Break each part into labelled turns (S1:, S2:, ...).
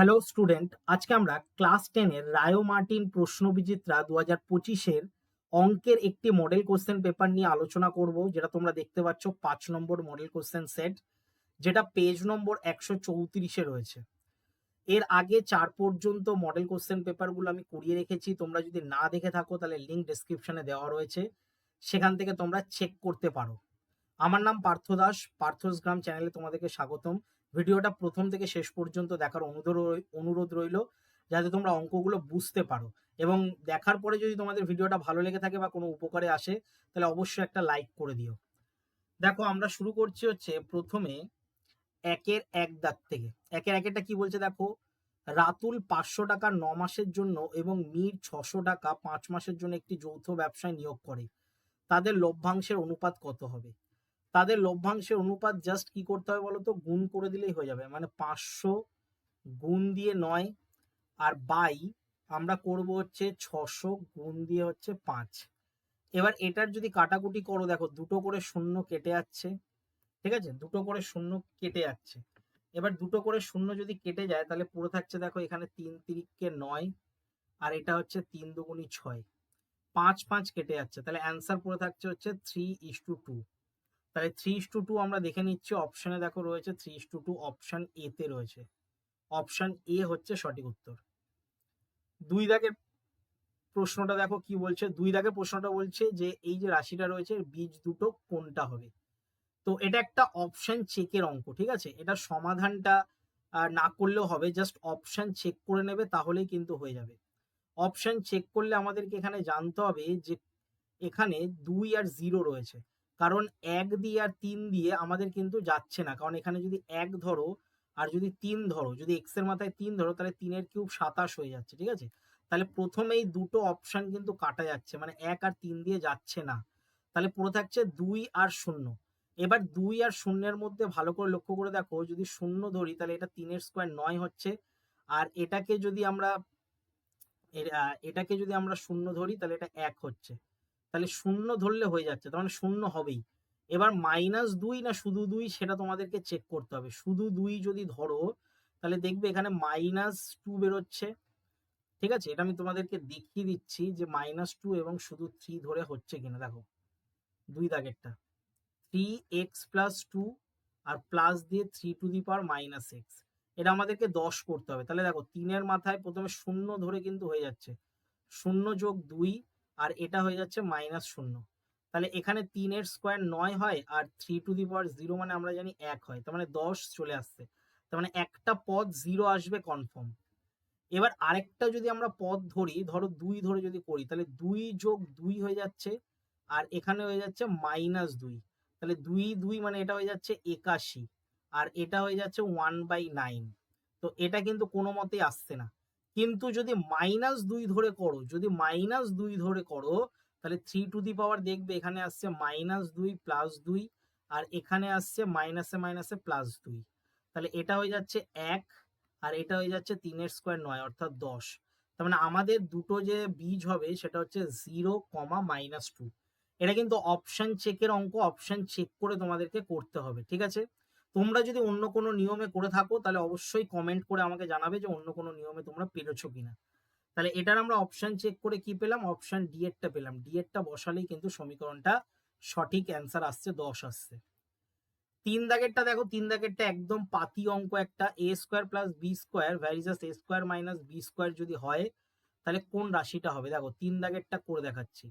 S1: Hello student আজকে আমরা class টেনের রায়ো মার্টিন প্রশ্ন বিচিত্রা দু হাজার পঁচিশের অঙ্কের একটি মডেল কোশ্চেন পেপার নিয়ে আলোচনা করব, যেটা তোমরা দেখতে পাচ্ছ পাঁচ নম্বর মডেল কোশ্চেন সেট যেটা পেজ নম্বর একশো চৌত্রিশে রয়েছে। এর আগে চার পর্যন্ত মডেল কোশ্চেন পেপারগুলো আমি করিয়ে রেখেছি, তোমরা যদি না দেখে থাকো তাহলে লিঙ্ক ডেসক্রিপশনে দেওয়া রয়েছে, সেখান থেকে তোমরা চেক করতে পারো। আমার নাম পার্থ দাস, পার্থস গ্রাম চ্যানেলে তোমাদেরকে স্বাগতম। ভিডিওটা প্রথম থেকে শেষ পর্যন্ত দেখার অনুরোধ অনুরোধ রইল, যাতে তোমরা অঙ্কগুলো বুঝতে পারো। এবং দেখার পরে যদি তোমাদের ভিডিওটা ভালো লেগে থাকে বা কোনো উপকারে আসে, তাহলে অবশ্যই একটা লাইক করে দিও। দেখো, আমরা শুরু করছি হচ্ছে প্রথমে একের এক দাগ থেকে। একের একেরটা কি বলছে দেখো? রাতুল পাঁচশো টাকা ন মাসের জন্য এবং মীর ছশো টাকা পাঁচ মাসের জন্য একটি যৌথ ব্যবসায় নিয়োগ করে। তাদের লভ্যাংশের অনুপাত কত হবে? তাদের লভ্যাংশের অনুপাত জাস্ট কি করতে হবে বলতো? গুণ করে দিলেই হয়ে যাবে। মানে পাঁচশো গুণ দিয়ে নয় আর বাই আমরা করব হচ্ছে ছশো গুণ দিয়ে হচ্ছে পাঁচ। এবার এটার যদি কাটাকুটি করো, দেখো দুটো করে শূন্য কেটে যাচ্ছে, ঠিক আছে? দুটো করে শূন্য কেটে যাচ্ছে। এবার দুটো করে শূন্য যদি কেটে যায়, তাহলে পুরো থাকছে দেখো এখানে তিন তিরিককে নয় আর এটা হচ্ছে তিন দুগুণি ছয়। পাঁচ পাঁচ কেটে যাচ্ছে, তাহলে অ্যান্সার পুরো থাকছে হচ্ছে থ্রি ইস টু টু তাহলে থ্রি ইস টু টু আমরা দেখে নিচ্ছি অপশনে দেখো রয়েছে three is to two option A তে রয়েছে। অপশন এ হচ্ছে সঠিক উত্তর। দুই দাগের প্রশ্নটা দেখো কি বলছে? দুই দাগের প্রশ্নটা বলছে যে এই যে রাশিটা রয়েছে, বীজ দুটো কোনটা হবে? তো এটা একটা অপশন চেকের অঙ্ক, ঠিক আছে? এটা সমাধানটা না করলেও হবে জাস্ট অপশন চেক করে নেবে তাহলেই কিন্তু হয়ে যাবে। অপশন চেক করলে আমাদেরকে এখানে জানতে হবে যে এখানে দুই আর জিরো রয়েছে। কারণ এক দিয়ে আর তিন দিয়ে আমাদের কিন্তু যাচ্ছে না। কারণ এখানে যদি এক ধরো আর যদি তিন ধরো, যদি এক্সের মাথায় তিন ধরো, তাহলে তিনের কিউব সাতাশ হয়ে যাচ্ছে, ঠিক আছে? তাহলে প্রথমেই দুটো অপশন কিন্তু কাটা যাচ্ছে মানে এক আর তিন দিয়ে যাচ্ছে না। তাহলে পুরো থাকছে দুই আর শূন্য। এবার দুই আর শূন্যের মধ্যে ভালো করে লক্ষ্য করে দেখো, যদি শূন্য ধরি, তাহলে এটা তিনের স্কোয়ার নয় হচ্ছে। আর এটাকে যদি আমরা এটাকে যদি আমরা শূন্য ধরি, তাহলে এটা এক হচ্ছে। তাহলে শূন্য ধরলে হয়ে যাচ্ছে, তার মানে শূন্য হবেই। এবার মাইনাস দুই না শুধু দুই সেটা তোমাদেরকে চেক করতে হবে। শুধু দুই যদি ধরো, তাহলে দেখবে এখানে মাইনাস টু বেরোচ্ছে। ঠিক আছে? এটা আমি তোমাদেরকে দেখিয়ে দিচ্ছি যে মাইনাস টু এবং শুধু থ্রি ধরে হচ্ছে কিনা। দেখো, দুই দাগেরটা। থ্রি এক্স প্লাস টু আর প্লাস দিয়ে three to the power minus X এটা আমাদেরকে দশ করতে হবে। তাহলে দেখো, তিনের মাথায় প্রথমে শূন্য ধরে কিন্তু হয়ে যাচ্ছে। শূন্য যোগ দুই আর এটা হয়ে যাচ্ছে মাইনাস শূন্য। তাহলে এখানে তিনের স্কোয়ার নয় হয় আর three to the power zero মানে আমরা জানি এক হয়, তার মানে দশ চলে আসছে। তার মানে একটা পদ জিরো আসবে কনফার্ম এবার আরেকটা যদি আমরা পদ ধরি, ধরো দুই ধরে যদি করি, তাহলে দুই যোগ দুই হয়ে যাচ্ছে আর এখানে হয়ে যাচ্ছে মাইনাস দুই। তাহলে দুই দুই মানে এটা হয়ে যাচ্ছে একাশি, আর এটা হয়ে যাচ্ছে ওয়ান বাই নাইন তো এটা কিন্তু কোনো মতেই আসছে না। কিন্তু যদি মাইনাস দুই ধরে করো, যদি মাইনাস দুই ধরে করো, তাহলে থ্রি টু দি পাওয়ার দেখবে এখানে আসছে মাইনাস দুই প্লাস দুই, আর এখানে আসছে মাইনাসে মাইনাসে প্লাস দুই। তাহলে এটা হয়ে যাচ্ছে এক, আর এটা হয়ে যাচ্ছে তিনের স্কোয়ার নয়, অর্থাৎ দশ। তার মানে আমাদের দুটো যে বীজ হবে, সেটা হচ্ছে জিরো কমা মাইনাস টু এটা কিন্তু অপশন চেকের অঙ্ক অপশন চেক করে তোমাদেরকে করতে হবে, ঠিক আছে? তোমরা যদি অন্য কোনো নিয়মে করে থাকো, তাহলে অবশ্যই কমেন্ট করে আমাকে জানাবে যে অন্য কোনো নিয়মে তোমরা পেরেছ কিনা। তাহলে এটার আমরা অপশন চেক করে কি পেলাম? অপশন ডি এরটা পেলাম। ডি এরটা বসালেই কিন্তু সমীকরণটা সঠিক অ্যান্সার আসছে, দশ আসছে। তিন দাগেরটা দেখো, তিন দাগেরটা একদম পাতি অঙ্ক একটা A square plus B square varies as A square minus B square যদি হয়, তাহলে কোন রাশিটা হবে? দেখো, তিন দাগেরটা করে দেখাচ্ছি।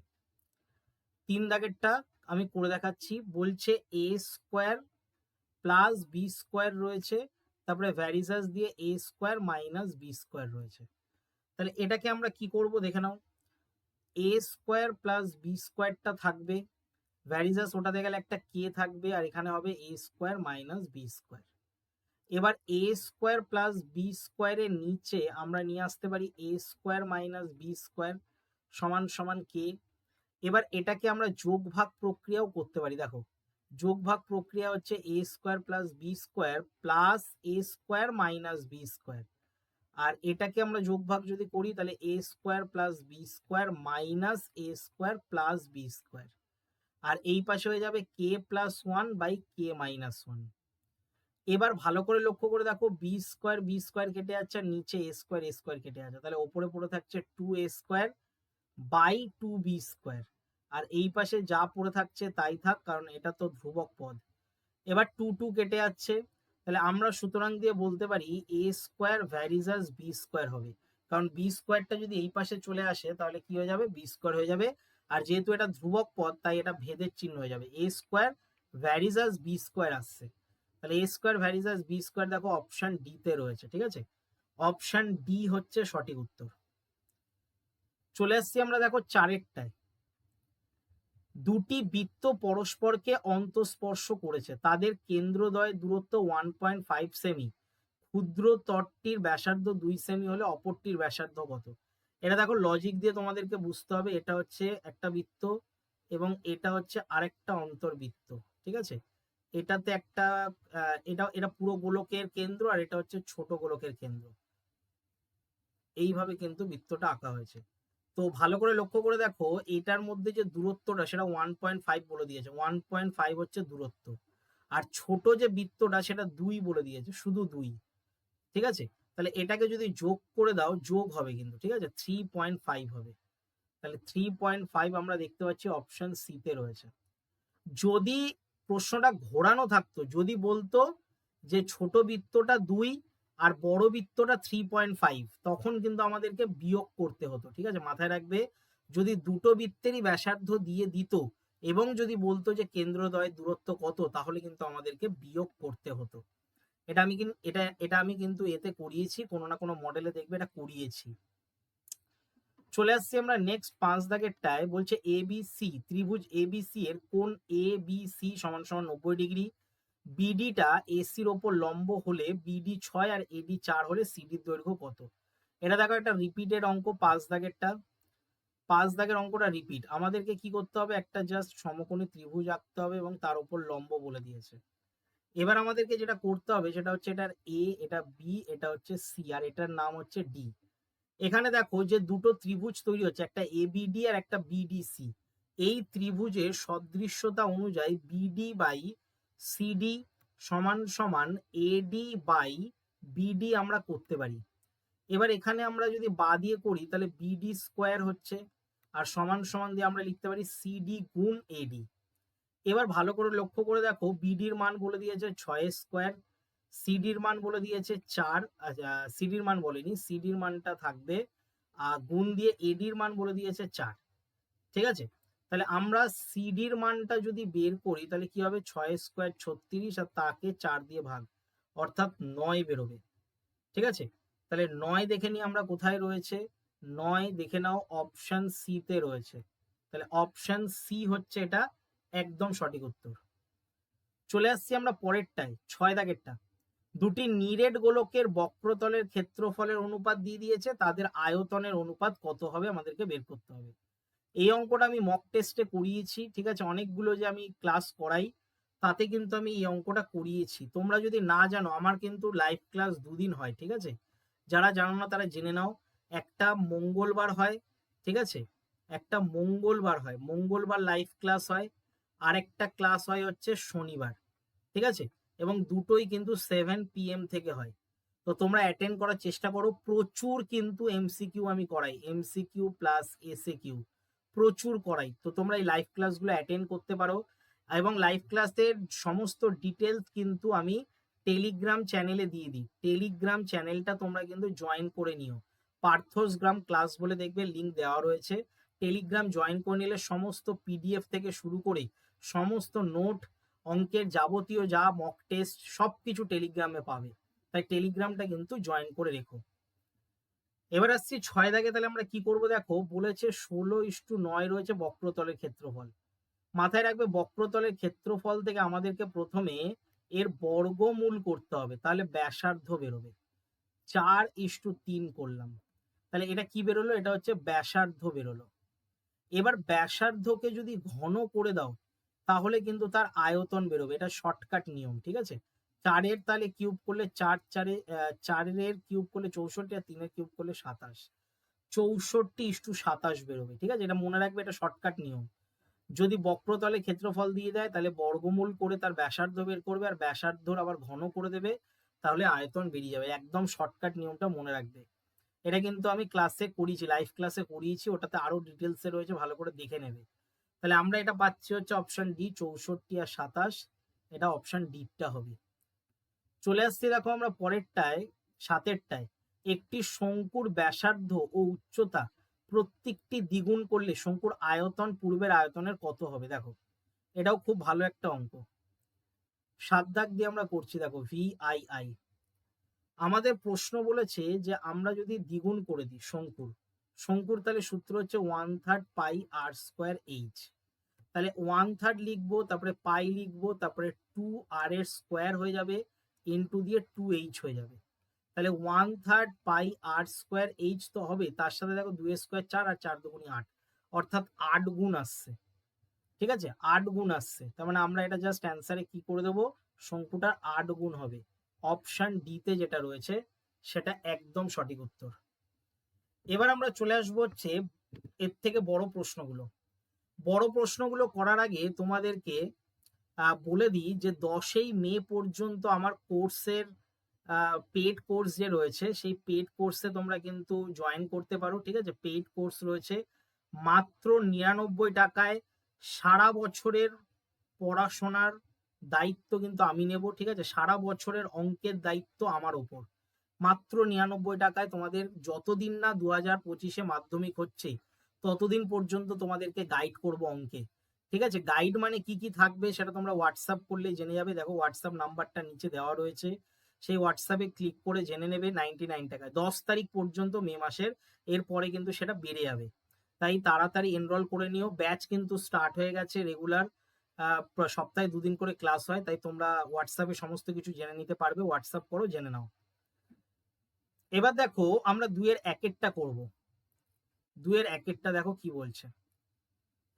S1: তিন দাগেরটা আমি করে দেখাচ্ছি, বলছে A square plus B square রয়েছে, তারপরে ভ্যারিজাস দিয়ে A square minus B square রয়েছে। তাহলে এটাকে আমরা কি করব দেখে নাও। এ স্কোয়ার প্লাস বি স্কোয়ারটা থাকবে ভ্যারিজাস ওটাতে গেলে একটা কে থাকবে, আর এখানে হবে A square minus B square. এবার এ স্কোয়ার প্লাস বি স্কোয়ারের নিচে আমরা নিয়ে আসতে পারি A square minus B square সমান সমান কে এবার এটাকে আমরা যোগ ভাগ প্রক্রিয়াও করতে পারি, দেখো। যোগ ভাগ প্রক্রিয়া হচ্ছে A square plus B square plus A square minus B square আর এটাকে আমরা যোগ ভাগ যদি করি, তাহলে A square plus B square minus A square plus B square আর এই পাশে হয়ে যাবে K plus one by K minus one এবার ভালো করে লক্ষ্য করে দেখো বি স্কোয়ার বি স্কোয়ার কেটে যাচ্ছে আর নিচে এ স্কোয়ার এ স্কোয়ার কেটে যাচ্ছে। তাহলে ওপরে পড়ে থাকছে two A square by two B square আর এই পাশে যা পড়ে থাকছে তাই থাক, কারণ এটা তো ধ্রুবক পদ। এবার টু টু কেটে যাচ্ছে। তাহলে আমরা সুতরাং দিয়ে বলতে পারি A square varies as B square হবে। কারণ বি স্কোয়ারটা যদি এই পাশে চলে আসে, তাহলে কি হয়ে যাবে? বি স্কোয়ার হয়ে যাবে। আর যেহেতু এটা ধ্রুবক পদ, তাই এটা ভেদের চিহ্ন হয়ে যাবে। A square varies as B square আসছে। তাহলে A square varies as B square দেখো অপশন ডি তে রয়েছে, ঠিক আছে? অপশন ডি হচ্ছে সঠিক উত্তর। চলে আসছি আমরা দেখো চারেরটায় দুটি বৃত্ত পরস্পরকে অন্তঃস্পর্শ করেছে। তাদের কেন্দ্রদ্বয় দূরত্ব ওয়ান পয়েন্ট ফাইভ সেমি ক্ষুদ্র তটটির ব্যাসার্ধ দুই সেমি হলে অপরটির ব্যাসার্ধ কত? এটা দেখো লজিক দিয়ে তোমাদেরকে বুঝতে হবে। এটা হচ্ছে একটা বৃত্ত এবং এটা হচ্ছে আরেকটা অন্তর্বৃত্ত, ঠিক আছে? এটাতে একটা এটা এটা পুরো গোলকের কেন্দ্র আর এটা হচ্ছে ছোট গোলকের কেন্দ্র। এইভাবে কিন্তু বৃত্তটা আঁকা হয়েছে। তো ভালো করে লক্ষ্য করে দেখো, এটার মধ্যে যে দূরত্বটা সেটা ওয়ান পয়েন্ট ফাইভ বলে দিয়েছে। ওয়ান পয়েন্ট ফাইভ হচ্ছে দূরত্ব। আর ছোট যে বৃত্তটা সেটা দুই বলে দিয়েছে, শুধু দুই। ঠিক আছে? তাহলে এটাকে যদি যোগ করে দাও, যোগ হবে কিন্তু, ঠিক আছে? থ্রি পয়েন্ট ফাইভ হবে। তাহলে থ্রি পয়েন্ট ফাইভ আমরা দেখতে পাচ্ছি অপশন সিতে রয়েছে। যদি প্রশ্নটা ঘোরানো থাকতো, যদি বলতো যে ছোট বৃত্তটা দুই আর বড় বৃত্তটা থ্রি পয়েন্ট ফাইভ তখন কিন্তু আমাদেরকে বিয়োগ করতে হতো, ঠিক আছে? মাথায় রাখবে, যদি দুটো বৃত্তেরই ব্যাসার্ধ দিয়ে দিত এবং যদি বলতো যে কেন্দ্রদ্বয়ের দূরত্ব কত, তাহলে কিন্তু আমাদেরকে বিয়োগ করতে হতো। এটা আমি কিন্তু এটা এটা আমি কিন্তু এতে করিয়েছি, কোনো না কোনো মডেলে দেখবে এটা করিয়েছি। চলে আসছি আমরা নেক্সট পাঁচ দাগেরটায় বলছে এ বি সি ত্রিভুজ এ বি সি এর কোন এ বি সি সমান সমান নব্বই ডিগ্রি? বিডিটা এসির ওপর লম্ব হলে বিডি ছয় আর এডি চার হলে সিডির দৈর্ঘ্য কত? এটা দেখো একটা রিপিটেড অঙ্ক, পাঁচ দাগেরটা পাঁচ দাগের অঙ্কটা রিপিট আমাদেরকে কি করতে হবে? একটা জাস্ট সমকোণী ত্রিভুজ আঁকতে হবে এবং তার উপর লম্ব বলে দিয়েছে। এবার আমাদেরকে যেটা করতে হবে, সেটা হচ্ছে এটার এ এটা বি এটা হচ্ছে সি আর এটার নাম হচ্ছে ডি এখানে দেখো যে দুটো ত্রিভুজ তৈরি হচ্ছে, একটা এবিডি আর একটা বিডিসি এই ত্রিভুজের সদৃশ্যতা অনুযায়ী বিডি বাই সিডি সমান সমান এডি বাই বিডি আমরা করতে পারি। এবার এখানে আমরা যদি বা দিয়ে করি, তাহলে বিডি স্কোয়ার হচ্ছে, আর সমান সমান দিয়ে আমরা লিখতে পারি সিডি গুণ এডি এবার ভালো করে লক্ষ্য করে দেখো বিডির মান বলে দিয়েছে ছয় স্কোয়ার সিডির মান বলে দিয়েছে চার সিডির মান বলেনি সিডির মানটা থাকবে আর গুণ দিয়ে এডির মান বলে দিয়েছে চার। ঠিক আছে? তাহলে আমরা সিডির মানটা যদি বের করি, তাহলে কি হবে? ছয় স্কোয়ার ছত্রিশ আর তাকে চার দিয়ে ভাগ, অর্থাৎ নয় বেরোবে। ঠিক আছে? তাহলে নয় দেখে নিই আমরা কোথায় রয়েছে। নয় দেখে নাও অপশন সি তে রয়েছে। তাহলে অপশন সি হচ্ছে এটা একদম সঠিক উত্তর। চলে আসছি আমরা পরেরটায়, ছয় দাগেরটা। দুটি নিরেট গোলকের বক্রতলের ক্ষেত্রফলের অনুপাত দিয়ে দিয়েছে, তাদের আয়তনের অনুপাত কত হবে আমাদেরকে বের করতে হবে। এই অঙ্কটা আমি মক টেস্টে করিয়েছি, ঠিক আছে? অনেকগুলো যে আমি ক্লাস করাই, তাতে কিন্তু আমি এই অঙ্কটা করিয়েছি। তোমরা যদি না জানো, আমার কিন্তু লাইভ ক্লাস দুদিন হয়, ঠিক আছে? যারা জানো না, তারা জেনে নাও। একটা মঙ্গলবার হয়, ঠিক আছে? একটা মঙ্গলবার হয়। মঙ্গলবার লাইভ ক্লাস হয় আর একটা ক্লাস হয় হচ্ছে শনিবার, ঠিক আছে? এবং দুটোই কিন্তু সেভেন পিএম থেকে হয়। তো তোমরা অ্যাটেন্ড করার চেষ্টা করো। প্রচুর কিন্তু এমসিকিউ আমি করাই। এমসিকিউ প্লাস এসএ কিউ প্রচুর করাই। তো তোমরা এই লাইভ ক্লাসগুলো অ্যাটেন্ড করতে পারো। এবং লাইভ ক্লাসের সমস্ত ডিটেলস কিন্তু আমি টেলিগ্রাম চ্যানেলে দিয়ে দিই। টেলিগ্রাম চ্যানেলটা তোমরা কিন্তু জয়েন করে নিও। পার্থস গ্রাম ক্লাস বলে দেখবে লিঙ্ক দেওয়া রয়েছে। টেলিগ্রাম জয়েন করে নিলে সমস্ত পিডিএফ থেকে শুরু করে সমস্ত নোট অঙ্কের যাবতীয় যা মক টেস্ট সব কিছু টেলিগ্রামে পাবে। তাই টেলিগ্রামটা কিন্তু জয়েন করে রেখো। এবার আসছি ছয় দাগে, তাহলে আমরা কি করব দেখো? বলেছে ষোলো ইস্টু নয় রয়েছে বক্রতলের ক্ষেত্রফল। মাথায় রাখবে বক্রতলের ক্ষেত্রফল থেকে আমাদেরকে প্রথমে এর বর্গমূল করতে হবে, তাহলে ব্যাসার্ধ বেরোবে। চার ইস্টু তিন করলাম। তাহলে এটা কি বেরোলো? এটা হচ্ছে ব্যাসার্ধ বেরোলো। এবার ব্যাসার্ধকে যদি ঘন করে দাও, তাহলে কিন্তু তার আয়তন বেরোবে। এটা শর্টকাট নিয়ম, ঠিক আছে? চারের তাহলে কিউব করলে চার, চারে চারের কিউব করলে চৌষট্টি আর তিনের কিউব করলে সাতাশ। চৌষট্টি ইস্টু সাতাশ বেরোবে, ঠিক আছে? এটা মনে রাখবে, এটা শর্টকাট নিয়ম। যদি বক্রতলে ক্ষেত্রফল দিয়ে দেয়, তাহলে বর্গমূল করে তার ব্যাসার্ধ বের করবে, আর ব্যাসার্ধর আবার ঘন করে দেবে, তাহলে আয়তন বেরিয়ে যাবে। একদম শর্টকাট নিয়মটা মনে রাখবে। এটা কিন্তু আমি ক্লাসে করিয়েছি লাইভ ক্লাসে করিয়েছি, ওটাতে আরও ডিটেলসে রয়েছে, ভালো করে দেখে নেবে। তাহলে আমরা এটা পাচ্ছি হচ্ছে অপশন ডি চৌষট্টি আর সাতাশ। এটা অপশন ডিটা হবে। চলে আসছি দেখো আমরা পরেরটায়, সাতেরটায়। একটি শঙ্কুর ব্যাসার্ধ ও উচ্চতা প্রত্যেকটি দ্বিগুণ করলে শঙ্কুর আয়তন পূর্বের আয়তনের কত হবে দেখো। এটাও খুব ভালো একটা অঙ্ক। সাত দাগ দিয়ে আমরা করছি দেখো ভি আই আই আমাদের প্রশ্ন বলেছে যে আমরা যদি দ্বিগুণ করে দিই শঙ্কুর শঙ্কুর তাহলে সূত্র হচ্ছে one third pi R square H তাহলে ওয়ান থার্ড লিখব, তারপরে পাই লিখব, তারপরে টু আর এর স্কোয়ার হয়ে যাবে। ইনটু দিয়ে টু এইচ হয়ে যাবে। তাহলে one third pi R square H তো হবে, তার সাথে দেখো দুই স্কোয়ার চার আর চার দুগুণি আট। অর্থাৎ আট গুণ আসছে। ঠিক আছে? আট গুণ আসছে। তার মানে আমরা এটা জাস্ট অ্যান্সারে কি করে দেবো? শঙ্কুটার আট গুণ হবে। অপশান ডিতে যেটা রয়েছে, সেটা একদম সঠিক উত্তর। এবার আমরা চলে আসব হচ্ছে এর থেকে বড় প্রশ্নগুলো। বড় প্রশ্নগুলো করার আগে তোমাদেরকে বলে দিই যে দশই মে পর্যন্ত আমার কোর্সের পেড কোর্স যে রয়েছে, সেই পেড কোর্সে তোমরা কিন্তু জয়েন করতে পারো, ঠিক আছে? পেড কোর্স রয়েছে মাত্র নিরানব্বই টাকায় সারা বছরের পড়াশোনার দায়িত্ব কিন্তু আমি নেব, ঠিক আছে? সারা বছরের অঙ্কের দায়িত্ব আমার ওপর। মাত্র নিরানব্বই টাকায় তোমাদের যতদিন না দু হাজার পঁচিশে মাধ্যমিক হচ্ছে, ততদিন পর্যন্ত তোমাদেরকে গাইড করব অঙ্কে। ঠিক আছে? গাইড মানে কি কি থাকবে সেটা তোমরা হোয়াটসঅ্যাপ করলে জেনে যাবে। দেখো হোয়াটসঅ্যাপ নাম্বারটা নিচে দেওয়া রয়েছে। সেই হোয়াটসঅ্যাপে ক্লিক করে জেনে নেবে নাইনটি নাইন টাকায় দশ তারিখ পর্যন্ত মে মাসের এরপরে কিন্তু সেটা বেড়ে যাবে। তাই তাড়াতাড়ি এনরোল করে নিও। ব্যাচ কিন্তু স্টার্ট হয়ে গেছে রেগুলার সপ্তাহে দুদিন করে ক্লাস হয়। তাই তোমরা হোয়াটসঅ্যাপে সমস্ত কিছু জেনে নিতে পারবে। হোয়াটসঅ্যাপ করো, জেনে নাও। এবার দেখো আমরা দুইয়ের একেরটা করব। দুইয়ের একেরটা দেখো কি বলছে।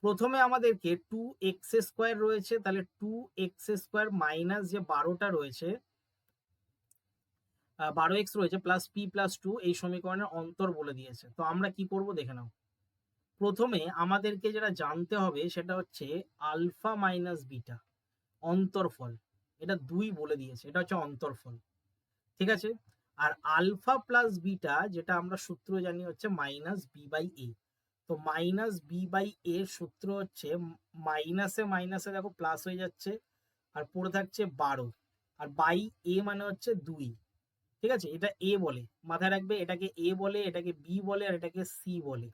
S1: প্রথমে আমাদেরকে টু এক্স স্কোয়ার রয়েছে, তাহলে টু এক্স স্কোয়ার মাইনাস যে বারোটা রয়েছে বারো এক্স রয়েছে প্লাস পি প্লাস টু এই সমীকরণের অন্তর বলে দিয়েছে। তো আমরা কি করব দেখে নাও। প্রথমে আমাদেরকে যেটা জানতে হবে সেটা হচ্ছে আলফা মাইনাস বিটা অন্তরফল এটা দুই বলে দিয়েছে, এটা হচ্ছে অন্তরফল ঠিক আছে? আর আলফা প্লাস বিটা যেটা আমরা সূত্র জানি, হচ্ছে মাইনাস বি বাই এ তো মাইনাস বি বাই এ সূত্র হচ্ছে মাইনাসে মাইনাসে দেখো প্লাস হয়ে যাচ্ছে, আর পড়ে থাকছে বারো। আর বাই এ মানে হচ্ছে দুই। ঠিক আছে? এটা এ বলে। মাথায় রাখবে, এটাকে এ বলে, এটাকে বি বলে, আর এটাকে সি বলে।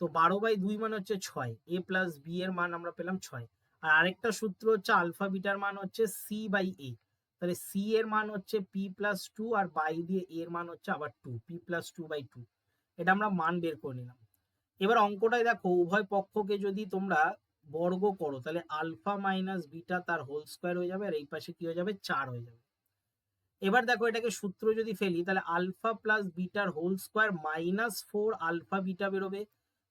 S1: তো বারো বাই দুই মানে হচ্ছে ছয়। এ প্লাস বি এর মান আমরা পেলাম ছয়। আর আরেকটা সূত্র হচ্ছে আলফা বিটার মান হচ্ছে সি বাই এ তাহলে সি এর মান হচ্ছে P plus two R by দিয়ে এর মান হচ্ছে আবার two P plus two by two এটা আমরা মান বের করে নিলাম। এবার অঙ্কটায় দেখো, উভয় পক্ষকে যদি তোমরা বর্গ করো, তাহলে আলফা মাইনাস বিটা তার হোল স্কোয়ার হয়ে যাবে আর এই পাশে কি হয়ে যাবে? চার হয়ে যাবে। এবার দেখো, এটাকে সূত্র যদি ফেলি, তাহলে alpha plus bitter whole square minus four alpha beta বেরোবে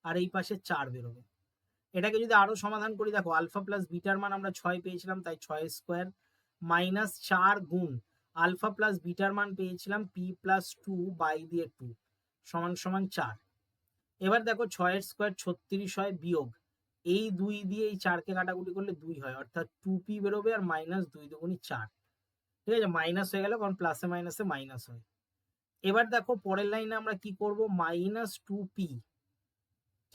S1: আর এই পাশে চার বেরোবে। এটাকে যদি আরও সমাধান করি, দেখো, আলফা প্লাস বিটার মান আমরা ছয় পেয়েছিলাম, তাই ছয় স্কোয়ার মাইনাস চার গুণ আলফা প্লাস বিটার মান পেয়েছিলাম পি প্লাস টু বাই দিয়ে টু সমান সমান চার। এবার দেখো ছয়ের স্কোয়ার ছত্রিশ হয় বিয়োগ। এই দুই দিয়ে এই চারকে কাটাকুটি করলে দুই হয়, অর্থাৎ টু পি বেরোবে আর মাইনাস দুই দুগুণি চার। ঠিক আছে, মাইনাস হয়ে গেল কারণ প্লাসে মাইনাসে মাইনাস হয়। এবার দেখো পরের লাইনে আমরা কি করব? মাইনাস টু পি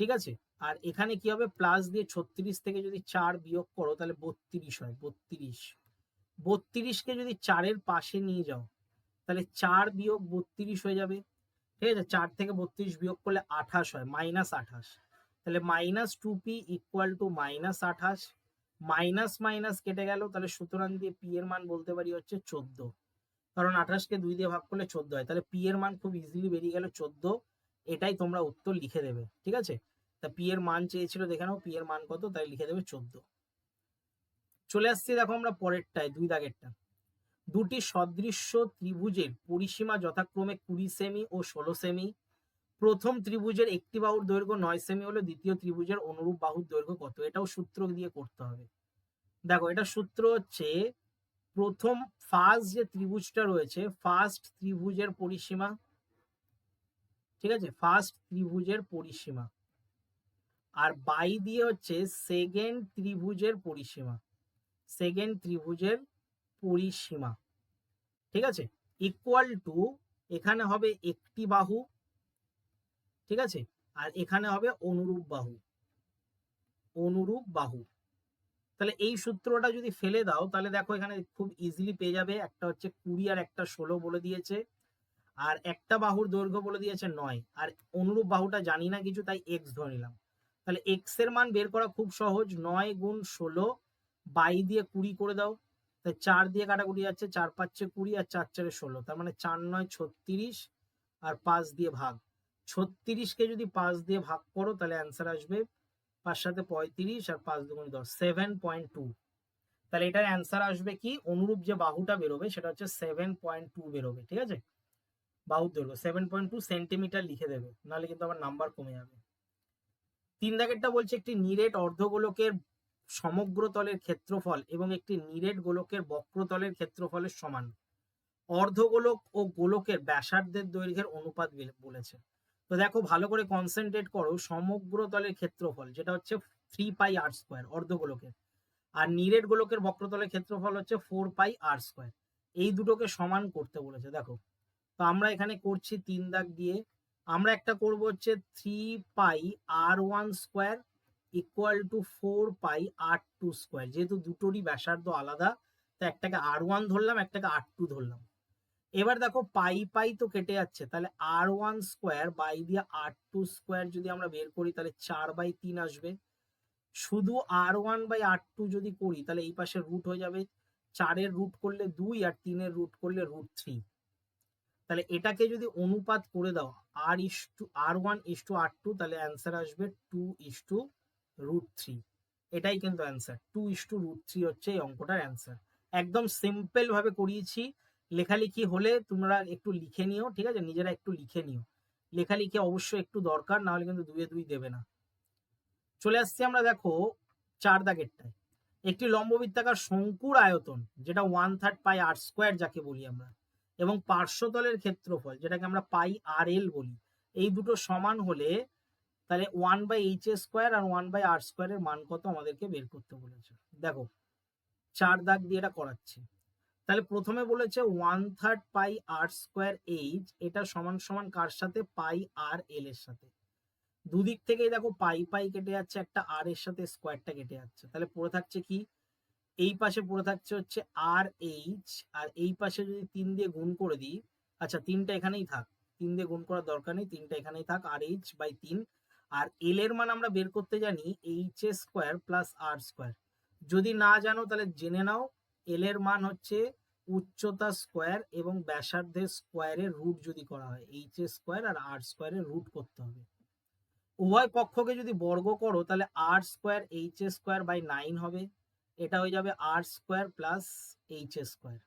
S1: ঠিক আছে? আর এখানে কি হবে? প্লাস দিয়ে ছত্রিশ থেকে যদি চার বিয়োগ করো, তাহলে বত্রিশ হয়, বত্রিশ। বত্রিশকে যদি চারের পাশে নিয়ে যাও, তাহলে চার বিয়োগ বত্রিশ হয়ে যাবে। ঠিক আছে? চার থেকে বত্রিশ বিয়োগ করলে আঠাশ হয় মাইনাস আঠাশ। তাহলে minus two P equal to minus আঠাশ মাইনাস মাইনাস কেটে গেল, তাহলে সুতরাং দিয়ে পি এর মান বলতে পারি হচ্ছে চোদ্দ। কারণ আঠাশকে দুই দিয়ে ভাগ করলে চোদ্দ হয়, তাহলে পি এর মান খুব ইজিলি বেরিয়ে গেল চোদ্দ, এটাই তোমরা উত্তর লিখে দেবে, ঠিক আছে? তা পি এর মান চেয়েছিল দেখে নাও পি এর মান কত, তাই লিখে দেবে চোদ্দ। চলে আসছি দেখো আমরা পরেরটায়, দুই দাগেরটা। দুটি সদৃশ্য ত্রিভুজের পরিসীমা যথাক্রমে কুড়ি সেমি ও ষোলো সেমি প্রথম ত্রিভুজের একটি বাহুর দৈর্ঘ্য নয় সেমি হলে দ্বিতীয় ত্রিভুজের অনুরূপ বাহুর দৈর্ঘ্য কত? এটাও সূত্র দিয়ে করতে হবে। দেখো, এটা সূত্র হচ্ছে প্রথম ফার্স্ট যে ত্রিভুজটা রয়েছে ফার্স্ট ত্রিভুজের পরিসীমা। ঠিক আছে? ফার্স্ট ত্রিভুজের পরিসীমা। আর বাই দিয়ে হচ্ছে সেকেন্ড ত্রিভুজের পরিসীমা। সেকেন্ড ত্রিভুজের পরিসীমা। ঠিক আছে? ইকুয়াল টু এখানে হবে একটি বাহু, ঠিক আছে? আর এখানে হবে অনুরূপ বাহু অনুরূপ বাহু। তাহলে এই সূত্রটা যদি ফেলে দাও, তাহলে দেখো এখানে খুব ইজিলি পেয়ে যাবে। একটা হচ্ছে কুড়ি আর একটা ষোলো বলে দিয়েছে। আর একটা বাহুর দৈর্ঘ্য বলে দিয়েছে নয়। আর অনুরূপ বাহুটা জানি না কিছু, তাই এক্স ধরে নিলাম। তাহলে এক্সের মান বের করা খুব সহজ। নয় গুণ ষোলো, বাই দিয়ে কুড়ি করে দাও। তাই চার দিয়ে কাটাকুটি যাচ্ছে চার পাঁচে কুড়ি আর চার চারে ষোলো। তার মানে চার নয় ছত্রিশ আর পাঁচ দিয়ে ভাগ। ছত্রিশকে যদি পাঁচ দিয়ে ভাগ করো, তাহলে অ্যান্সার আসবে পাঁচ সাথে পঁয়ত্রিশ আর পাঁচ দুগুণ দশ সেভেন পয়েন্ট টু তাহলে এটার অ্যান্সার আসবে কি? অনুরূপ যে বাহুটা বেরোবে, সেটা হচ্ছে সেভেন পয়েন্ট টু বেরোবে, ঠিক আছে? বাহুর দৈর্ঘ্য সেভেন পয়েন্ট টু সেন্টিমিটার লিখে দেবে, নাহলে কিন্তু আবার নাম্বার কমে যাবে। তিন দাগেরটা বলছে একটি নিরেট অর্ধগোলকের সমগ্র তলের ক্ষেত্রফল এবং একটি নিরেট গোলকের বক্রতলের ক্ষেত্রফলের সমান। অর্ধগোলক ও গোলকের ব্যাসার্ধের দৈর্ঘ্যের অনুপাত বিল- বলেছে। তো দেখো, ভালো করে কনসেন্ট্রেট করো সমগ্র তলের ক্ষেত্রফল, যেটা হচ্ছে থ্রি পাই আর স্কোয়ার অর্ধগোলকের। আর নিরেট গোলকের বক্রতলের ক্ষেত্রফল হচ্ছে ফোর পাই আর স্কোয়ার এই দুটোকে সমান করতে বলেছে, দেখো। তো আমরা এখানে করছি তিন দাগ দিয়ে। আমরা একটা করব হচ্ছে three pi R one square equal to four pi R two square যেহেতু দুটোরই ব্যাসার্ধ আলাদা, তো একটাকে আর ওয়ান ধরলাম, একটাকে আর টু ধরলাম। এবার দেখো পাই পাই তো কেটে যাচ্ছে, তাহলে আর ওয়ান স্কোয়ার বাই দিয়ে আর টু স্কোয়ার যদি আমরা বের করি, তাহলে চার বাই তিন আসবে। শুধু R one by R two যদি করি, তাহলে এই পাশে রুট হয়ে যাবে। চারের রুট করলে দুই আর তিনের রুট করলে রুট থ্রি তাহলে এটাকে যদি অনুপাত করে দাও আর is to R one is to R two তাহলে অ্যান্সার আসবে two is to root three এটাই কিন্তু answer two is to root three হচ্ছে এই অঙ্কটার অ্যান্সার একদম সিম্পল ভাবে করিয়েছি। লেখালেখি হলে তোমরা একটু লিখে নিও, ঠিক আছে? নিজেরা একটু লিখে নিও। লেখালেখি অবশ্যই একটু দরকার না হলে কিন্তু দুয়ে দুই দেবে না। চলে আসছি আমরা দেখো চার দাগেরটায়। একটি লম্ববৃত্তাকার শঙ্কুর আয়তন, যেটা one third pi R square যাকে বলি আমরা, এবং পার্শ্বতলের ক্ষেত্রফল, যেটাকে আমরা পাই আর এল বলি, এই দুটো সমান হলে তাহলে one by H A square R one by R স্কোয়ারের মান কত আমাদেরকে বের করতে বলেছে? দেখো, চার দাগ দিয়ে এটা করাচ্ছে। তাহলে প্রথমে বলেছে one third pi R square H এটা সমান সমান কার সাথে? পাই আর এল এর সাথে। দুদিক থেকেই দেখো পাই পাই কেটে যাচ্ছে, একটা আর এর সাথে স্কোয়ারটা কেটে যাচ্ছে। তাহলে পড়ে থাকছে কি? এই পাশে পড়ে থাকছে হচ্ছে আর এইচ আর এই পাশে যদি তিন দিয়ে গুণ করে দিই আচ্ছা তিনটা এখানেই থাক। তিন দিয়ে গুণ করার দরকার নেই, তিনটা এখানেই থাক। আর এইচ বাই তিন আর এল এর মান আমরা বের করতে জানি H A square plus R square যদি না জানো তাহলে জেনে নাও এল এর মান হচ্ছে উচ্চতা স্কোয়ার এবং ব্যাসার্ধের স্কোয়ারের রুট যদি করা হয় এইচ এ স্কোয়ার আর আর স্কোয়ারের রুট করতে হবে। উভয় পক্ষকে যদি বর্গ করো, তাহলে R square H A square by nine হবে। এটা হয়ে যাবে R square plus H A square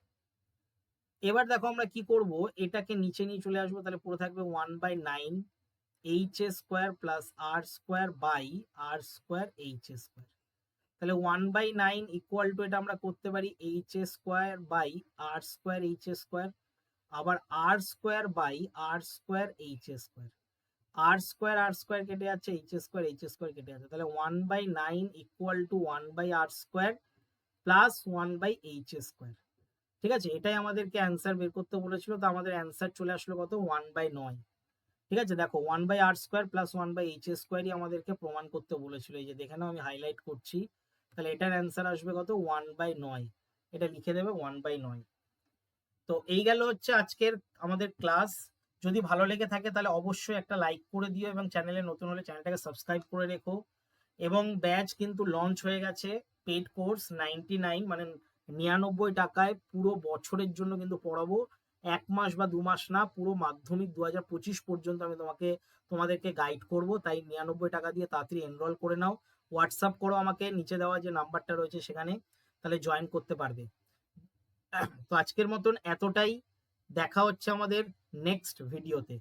S1: এবার দেখো আমরা কি করব, এটাকে নিচে নিয়ে চলে আসব, তাহলে পুরো থাকবে one by nine H A square plus R square by R square H A square তাহলে one by nine equal to এটা আমরা করতে পারি H A square by R square H A square আবার R square by R square H A square R square R square কেটে যাচ্ছে H square H square কেটে যাচ্ছে তাহলে one by nine equal to one by R square plus one by H square ঠিক আছে এটাই আমাদেরকে অ্যান্সার বের করতে বলেছিল তো আমাদের অ্যান্সার চলে আসলো কত ওয়ান বাই নয় ঠিক আছে? দেখো one by R square plus one by H স্কোয়ারই আমাদেরকে প্রমাণ করতে বলেছিল। এই যে দেখে নাও, আমি হাইলাইট করছি। তাহলে এটার অ্যান্সার আসবে কত? ওয়ান বাই নয়। এটা লিখে দেবে ওয়ান বাই নয়। তো এই গেল হচ্ছে আজকের আমাদের ক্লাস যদি ভালো লেগে থাকে তাহলে অবশ্যই একটা লাইক করে দিও এবং চ্যানেলে নতুন হলে চ্যানেলটাকে সাবস্ক্রাইব করে রেখো। এবং ব্যাচ কিন্তু লঞ্চ হয়ে গেছে পেড কোর্স নাইনটি নাইন মানে নিরানব্বই টাকায় পুরো বছরের জন্য কিন্তু পড়াবো। এক মাস বা দু মাস না, পুরো মাধ্যমিক দু হাজার পঁচিশ পর্যন্ত আমি তোমাকে, তোমাদেরকে গাইড করব। তাই নিরানব্বই টাকা দিয়ে তাড়াতাড়ি এনরোল করে নাও। হোয়াটসঅ্যাপ করো আমাকে, নিচে দেওয়া যে নাম্বারটা রয়েছে সেখানে, তাহলে জয়েন করতে পারবে। তো আজকের মতন এতটাই। দেখা হচ্ছে আমাদের নেক্সট ভিডিওতে